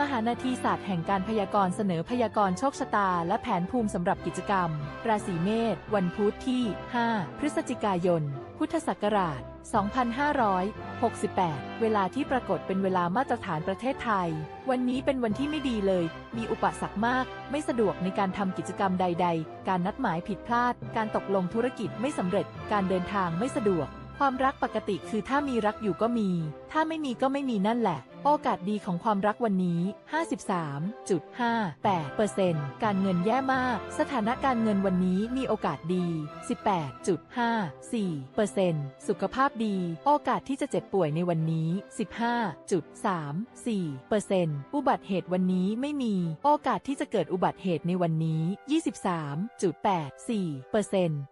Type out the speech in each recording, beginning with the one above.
มหานาทีศาสตร์แห่งการพยากรณ์เสนอพยากรณ์โชคชะตา และแผนภูมิสำหรับกิจกรรม ราศีเมษวันพุธที่ 5 พฤศจิกายน พุทธศักราช 2568 เวลาที่ปรากฏเป็นเวลามาตรฐานประเทศไทย วันนี้เป็นวันที่ไม่ดีเลย มีอุปสรรคมาก ไม่สะดวกในการทำกิจกรรมใด ๆ การนัดหมายผิดพลาด การตกลงธุรกิจไม่สำเร็จ การเดินทางไม่สะดวก ความรักปกติคือถ้ามีรักอยู่ก็มี ถ้าไม่มีก็ไม่มีนั่นแหละ โอกาสดีของความรักวันนี้ 53.58%การเงินแย่มาก สถานะการเงินวันนี้มีโอกาสดี 18.54%สุขภาพดี โอกาสที่จะเจ็บป่วยในวันนี้ 15.34%อุบัติเหตุวันนี้ไม่มี โอกาสที่จะเกิดอุบัติเหตุในวันนี้ 23.84%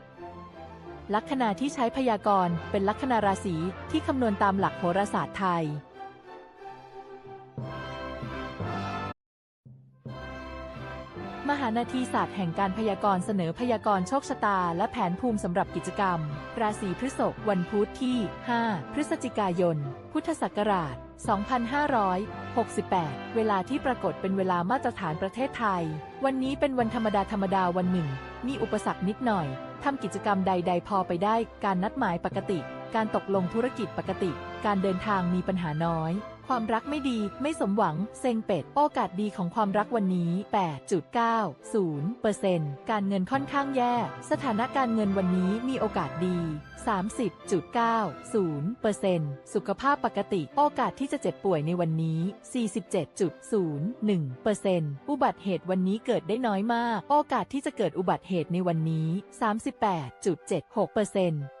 ลัคนาที่ใช้พยากรณ์เป็นลัคนาราศีที่คำนวณตามหลักโหราศาสตร์ไทย มหานาทีศาสตร์แห่งการพยากรณ์เสนอพยากรณ์โชคชะตา และแผนภูมิสำหรับกิจกรรม ราศีพฤษภวันพุธที่ 5 พฤศจิกายน พุทธศักราช 2568 เวลาที่ปรากฏเป็นเวลามาตรฐานประเทศไทย วันนี้เป็นวันธรรมดาธรรมดาวันหนึ่ง มีอุปสรรคนิดหน่อย ทำกิจกรรมใด ๆ พอไปได้ การนัดหมายปกติ การตกลงธุรกิจปกติ การเดินทางมีปัญหาน้อย ความรักไม่ดี ไม่สมหวัง เซ็งเป็ด โอกาสดีของความรักวันนี้ 8.90%การเงินค่อนข้างแย่ สถานะการเงินวันนี้มีโอกาสดี 30.90%สุขภาพปกติ โอกาสที่จะเจ็บป่วยในวันนี้ 47.01%อุบัติเหตุวันนี้เกิดได้น้อยมาก โอกาสที่จะเกิดอุบัติเหตุในวันนี้ 38.76%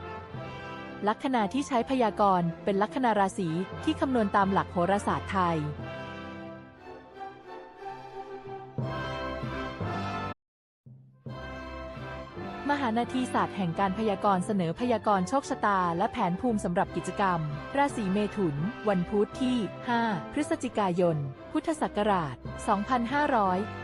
ลัคนาที่ใช้พยากรณ์เป็นลัคนาราศีที่คำนวณตามหลักโหราศาสตร์ไทย มหานาทีศาสตร์แห่งการพยากรณ์เสนอพยากรณ์โชคชะตา และแผนภูมิสำหรับกิจกรรม ราศีเมถุน วันพุธที่ 5 พฤศจิกายน พุทธศักราช 2500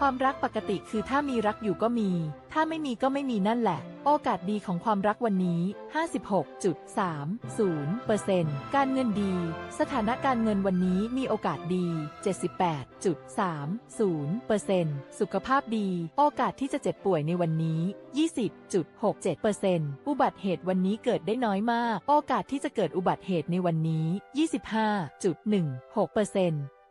ความรักปกติคือถ้ามีรักอยู่ก็มี ถ้าไม่มีก็ไม่มีนั่นแหละ โอกาสดีของความรักวันนี้ 56.30%การเงินดี สถานะการเงินวันนี้มีโอกาสดี 78.30%สุขภาพดี โอกาสที่จะเจ็บป่วยในวันนี้ 20.67%อุบัติเหตุวันนี้เกิดได้น้อยมาก โอกาสที่จะเกิดอุบัติเหตุในวันนี้ 25.16%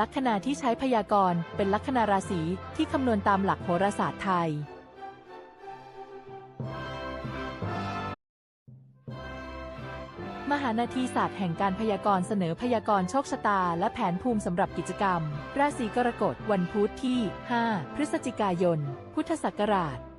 ลัคนาที่ใช้พยากรณ์เป็นลัคนาราศีที่คำนวณตามหลักโหราศาสตร์ไทย มหานาทีศาสตร์แห่งการพยากรณ์เสนอพยากรณ์โชคชะตา และแผนภูมิสำหรับกิจกรรม ราศีกรกฎวันพุธที่ 5 พฤศจิกายน พุทธศักราช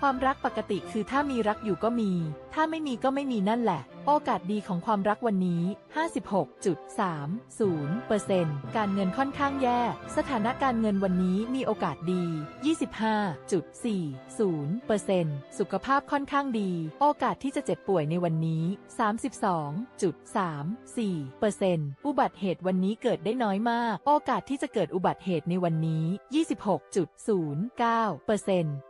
ความรักปกติคือถ้ามีรักอยู่ก็มี ถ้าไม่มีก็ไม่มีนั่นแหละ โอกาสดีของความรักวันนี้ 56.30%การเงินค่อนข้างแย่ สถานะการเงินวันนี้มีโอกาสดี 25.40%สุขภาพค่อนข้างดี โอกาสที่จะเจ็บป่วยในวันนี้ 32.34%อุบัติเหตุวันนี้เกิดได้น้อยมาก โอกาสที่จะเกิดอุบัติเหตุในวันนี้ 26.09%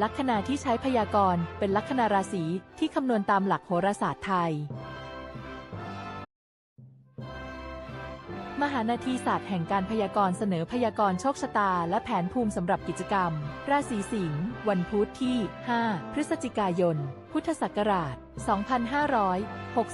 ลัคนาที่ใช้พยากรณ์เป็นลัคนาราศีที่คำนวณตามหลักโหราศาสตร์ไทย มหานาทีศาสตร์แห่งการพยากรณ์เสนอพยากรณ์โชคชะตา และแผนภูมิสำหรับกิจกรรม ราศีสิงห์วันพุธที่ 5 พฤศจิกายน พุทธศักราช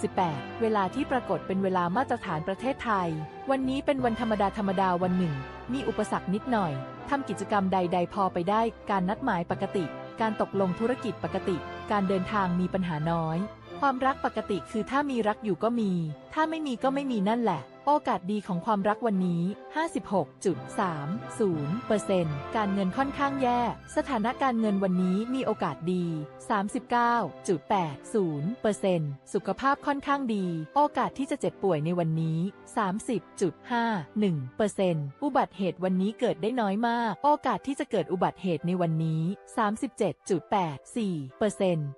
2568 เวลาที่ปรากฏเป็นเวลามาตรฐานประเทศไทย วันนี้เป็นวันธรรมดาธรรมดาวันหนึ่ง มีอุปสรรคนิดหน่อย ทำกิจกรรมใด ๆ พอไปได้ การนัดหมายปกติ การตกลงธุรกิจปกติ การเดินทางมีปัญหาน้อย ความรักปกติคือถ้ามีรักอยู่ก็มี ถ้าไม่มีก็ไม่มีนั่นแหละ โอกาสดีของความรักวันนี้ 56.30%การเงินค่อนข้างแย่ สถานะการเงินวันนี้มีโอกาสดี 39.80%สุขภาพค่อนข้างดี โอกาสที่จะเจ็บป่วยในวันนี้ 30.51%อุบัติเหตุวันนี้เกิดได้น้อยมาก โอกาสที่จะเกิดอุบัติเหตุในวันนี้ 37.84%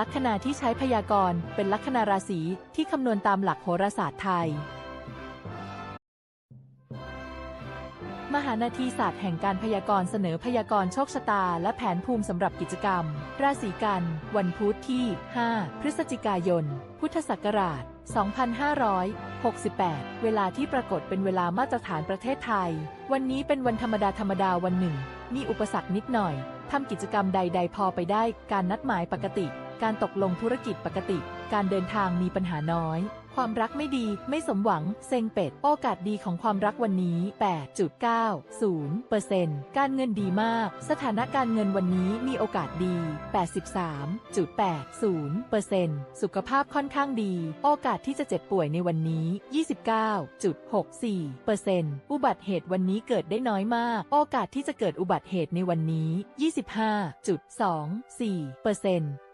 ลัคนาที่ใช้พยากรณ์เป็นลัคนาราศีที่คำนวณตามหลักโหราศาสตร์ไทย มหานาทีศาสตร์แห่งการพยากรณ์เสนอพยากรณ์โชคชะตา และแผนภูมิสำหรับกิจกรรม ราศีกัน วันพุธที่ 5 พฤศจิกายน พุทธศักราช 2568 เวลาที่ปรากฏเป็นเวลามาตรฐานประเทศไทย วันนี้เป็นวันธรรมดาธรรมดาวันหนึ่ง มีอุปสรรคนิดหน่อยทำกิจกรรมใด ๆ พอไปได้ การนัดหมายปกติ การตกลงธุรกิจปกติ การเดินทางมีปัญหาน้อย ความรักไม่ดี ไม่สมหวัง เซ็งเป็ด โอกาสดีของความรักวันนี้ 8.90%การเงินดีมาก สถานการเงินวันนี้มีโอกาสดี 83.80%สุขภาพค่อนข้างดี โอกาสที่จะเจ็บป่วยในวันนี้ 29.64%อุบัติเหตุวันนี้เกิดได้น้อยมาก โอกาสที่จะเกิดอุบัติเหตุในวันนี้ 25.24%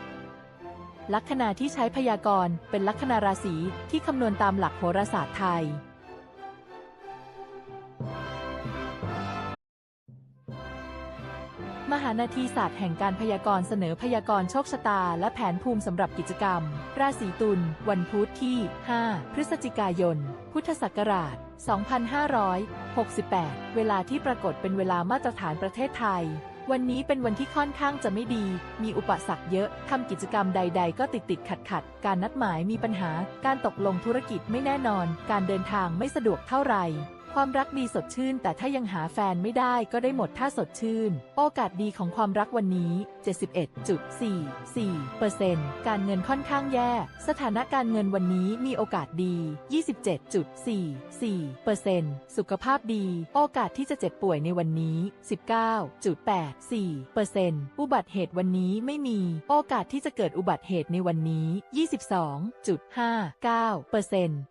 ลัคนาที่ใช้พยากรณ์เป็นลัคนาราศีที่คำนวณตามหลักโหราศาสตร์ไทย มหานาทีศาสตร์แห่งการพยากรณ์เสนอพยากรณ์โชคชะตา และแผนภูมิสำหรับกิจกรรม ราศีตุลวันพุธที่ 5 พฤศจิกายน พุทธศักราช 2568 เวลาที่ปรากฏเป็นเวลามาตรฐานประเทศไทย วันนี้เป็นวันที่ค่อนข้างจะไม่ดี มีอุปสรรคเยอะ ทำกิจกรรมใด ๆ ก็ติดติดขัดขัดๆการนัดหมายมีปัญหา การตกลงธุรกิจไม่แน่นอน การเดินทางไม่สะดวกเท่าไหร่ ความรักดีสดชื่น แต่ถ้ายังหาแฟนไม่ได้ก็ได้หมดถ้าสดชื่น โอกาสดีของความรักวันนี้ 71.44%การเงินค่อนข้างแย่ สถานการเงินวันนี้มีโอกาสดี 27.44%สุขภาพดี โอกาสที่จะเจ็บป่วยในวันนี้ 19.84%อุบัติเหตุวันนี้ไม่มี โอกาสที่จะเกิดอุบัติเหตุในวันนี้ 22.59%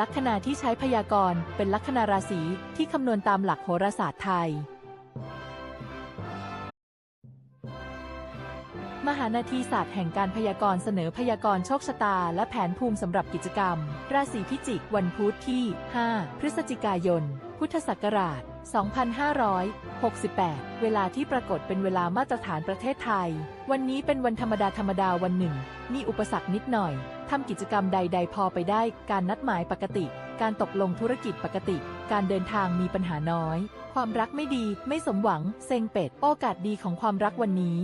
ลัคนาที่ใช้พยากรณ์เป็นลัคนาราศีที่คำนวณตามหลักโหราศาสตร์ไทย มหานาทีศาสตร์แห่งการพยากรณ์เสนอพยากรณ์โชคชะตา และแผนภูมิสำหรับกิจกรรม ราศีพิจิกวันพุธที่ 5 พฤศจิกายน พุทธศักราช 2568 เวลาที่ปรากฏเป็นเวลามาตรฐานประเทศไทย วันนี้เป็นวันธรรมดาธรรมดาวันหนึ่ง มีอุปสรรคนิดหน่อย ทำกิจกรรมใด ๆ พอไปได้ การนัดหมายปกติ การตกลงธุรกิจปกติ การเดินทางมีปัญหาน้อย ความรักไม่ดี ไม่สมหวัง เซ็งเป็ด โอกาสดีของความรักวันนี้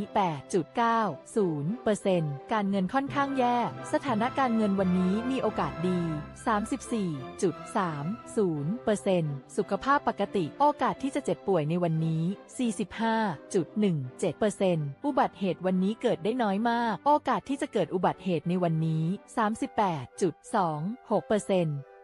8.90%การเงินค่อนข้างแย่ สถานะการเงินวันนี้มีโอกาสดี 34.30%สุขภาพปกติ โอกาสที่จะเจ็บป่วยในวันนี้ 45.17%อุบัติเหตุวันนี้เกิดได้น้อยมาก โอกาสที่จะเกิดอุบัติเหตุในวันนี้ 38.26%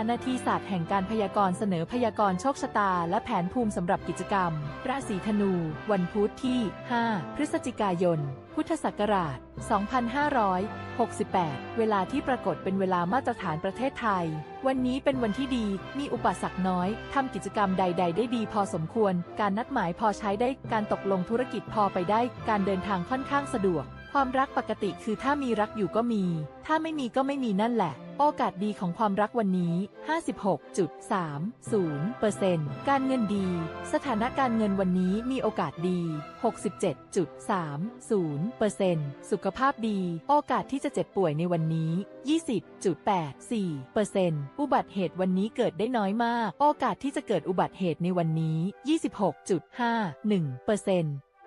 านาทีศาสตร์แห่งการพยากรณ์เสนอพยากรณ์โชคชะตา และแผนภูมิสำหรับกิจกรรม ราศีธนู วันพุธที่ 5 พฤศจิกายน พุทธศักราช 2568 เวลาที่ปรากฏเป็นเวลามาตรฐานประเทศไทย วันนี้เป็นวันที่ดี มีอุปสรรคน้อย ทำกิจกรรมใด ๆ ได้ดีพอสมควร การนัดหมายพอใช้ได้ การตกลงธุรกิจพอไปได้ การเดินทางค่อนข้างสะดวก ความรักปกติคือถ้ามีรักอยู่ก็มี ถ้าไม่มีก็ไม่มีนั่นแหละ โอกาสดีของความรักวันนี้ 56.30%การเงินดี สถานการเงินวันนี้มีโอกาสดี 67.30%สุขภาพดี โอกาสที่จะเจ็บป่วยในวันนี้ 20.84%อุบัติเหตุวันนี้เกิดได้น้อยมาก โอกาสที่จะเกิดอุบัติเหตุในวันนี้ 26.51%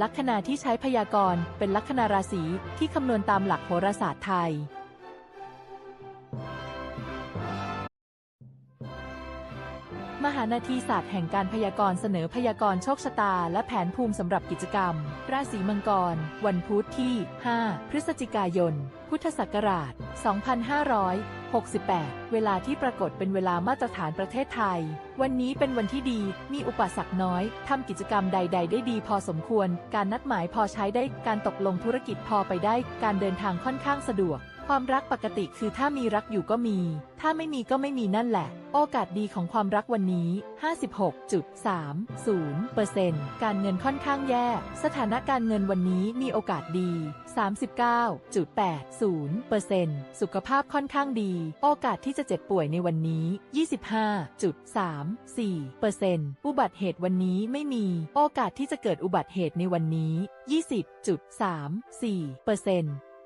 ลัคนาที่ใช้พยากรณ์เป็นลัคนาราศีที่คำนวณตามหลักโหราศาสตร์ไทย มหานาทีศาสตร์แห่งการพยากรณ์เสนอพยากรณ์โชคชะตา และแผนภูมิสำหรับกิจกรรม ราศีมังกร วันพุธที่ 5 พฤศจิกายน พุทธศักราช 2500 68 เวลาที่ปรากฏเป็นเวลามาตรฐานประเทศไทย วันนี้เป็นวันที่ดี มีอุปสรรคน้อย ทำกิจกรรมใด ๆ ได้ดีพอสมควร การนัดหมายพอใช้ได้ การตกลงธุรกิจพอไปได้ การเดินทางค่อนข้างสะดวก ความรักปกติคือถ้ามีรักอยู่ก็มี ถ้าไม่มีก็ไม่มีนั่นแหละ โอกาสดีของความรักวันนี้ 56.30%การเงินค่อนข้างแย่ สถานะการเงินวันนี้มีโอกาสดี 39.80%สุขภาพค่อนข้างดี โอกาสที่จะเจ็บป่วยในวันนี้ 25.34%อุบัติเหตุวันนี้ไม่มี โอกาสที่จะเกิดอุบัติเหตุในวันนี้ 20.34%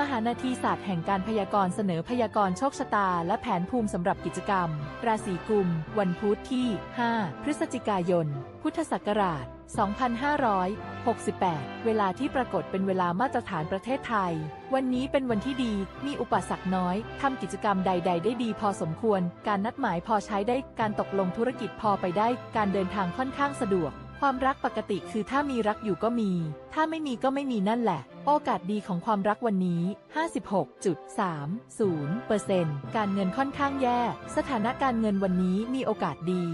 มหานาทีศาสตร์แห่งการพยากรณ์เสนอพยากรณ์โชคชะตา และแผนภูมิสำหรับกิจกรรม ราศีกุม วันพุธที่ 5 พฤศจิกายน พุทธศักราช 2568 เวลาที่ปรากฏเป็นเวลามาตรฐานประเทศไทย วันนี้เป็นวันที่ดี มีอุปสรรคน้อย ทำกิจกรรมใด ๆ ได้ดีพอสมควร การนัดหมายพอใช้ได้ การตกลงธุรกิจพอไปได้ การเดินทางค่อนข้างสะดวก ความรักปกติคือถ้ามีรักอยู่ก็มี ถ้าไม่มีก็ไม่มีนั่นแหละ โอกาสดีของความรักวันนี้ 56.30%การเงินค่อนข้างแย่ สถานะการเงินวันนี้มีโอกาสดี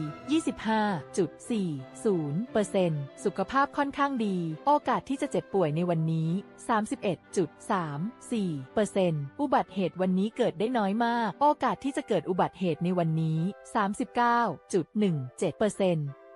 25.40%สุขภาพค่อนข้างดี โอกาสที่จะเจ็บป่วยในวันนี้ 31.34%อุบัติเหตุวันนี้เกิดได้น้อยมาก โอกาสที่จะเกิดอุบัติเหตุในวันนี้ 39.17%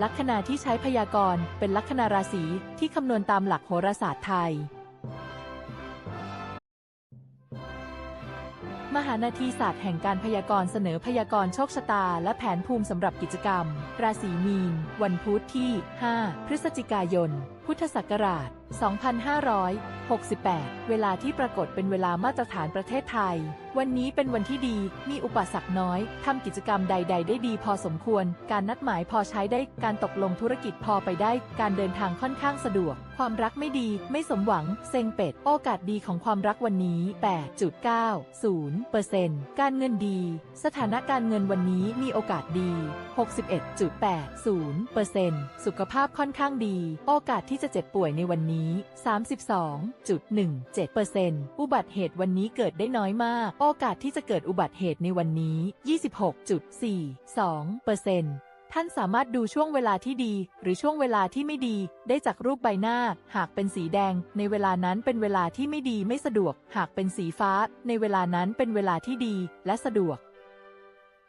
ลัคนาที่ใช้พยากรณ์เป็นลัคนาราศีที่คำนวณตามหลักโหราศาสตร์ไทย มหานาทีศาสตร์แห่งการพยากรณ์เสนอพยากรณ์โชคชะตา และแผนภูมิสำหรับกิจกรรม ราศีมีน วันพุธที่ 5 พฤศจิกายน พุทธศักราช 2568 เวลาที่ปรากฏเป็นเวลามาตรฐานประเทศไทย วันนี้เป็นวันที่ดี มีอุปสรรคน้อย ทำกิจกรรมใด ๆ ได้ดีพอสมควร การนัดหมายพอใช้ได้ การตกลงธุรกิจพอไปได้ การเดินทางค่อนข้างสะดวก ความรักไม่ดี ไม่สมหวัง เซ็งเป็ด โอกาสดีของความรักวันนี้ 8.90%การเงินดี สถานะการเงินวันนี้มีโอกาสดี 61.80%สุขภาพค่อนข้างดี โอกาสที่จะเจ็บป่วยในวันนี้ 32.17%อุบัติเหตุวันนี้เกิดได้น้อยมากโอกาสที่จะเกิดอุบัติเหตุในวันนี้ 26.42%ท่านสามารถดูช่วงเวลาที่ดี หรือช่วงเวลาที่ไม่ดี ได้จากรูปใบหน้า หากเป็นสีแดง ในเวลานั้นเป็นเวลาที่ไม่ดีไม่สะดวก หากเป็นสีฟ้า ในเวลานั้นเป็นเวลาที่ดี และสะดวก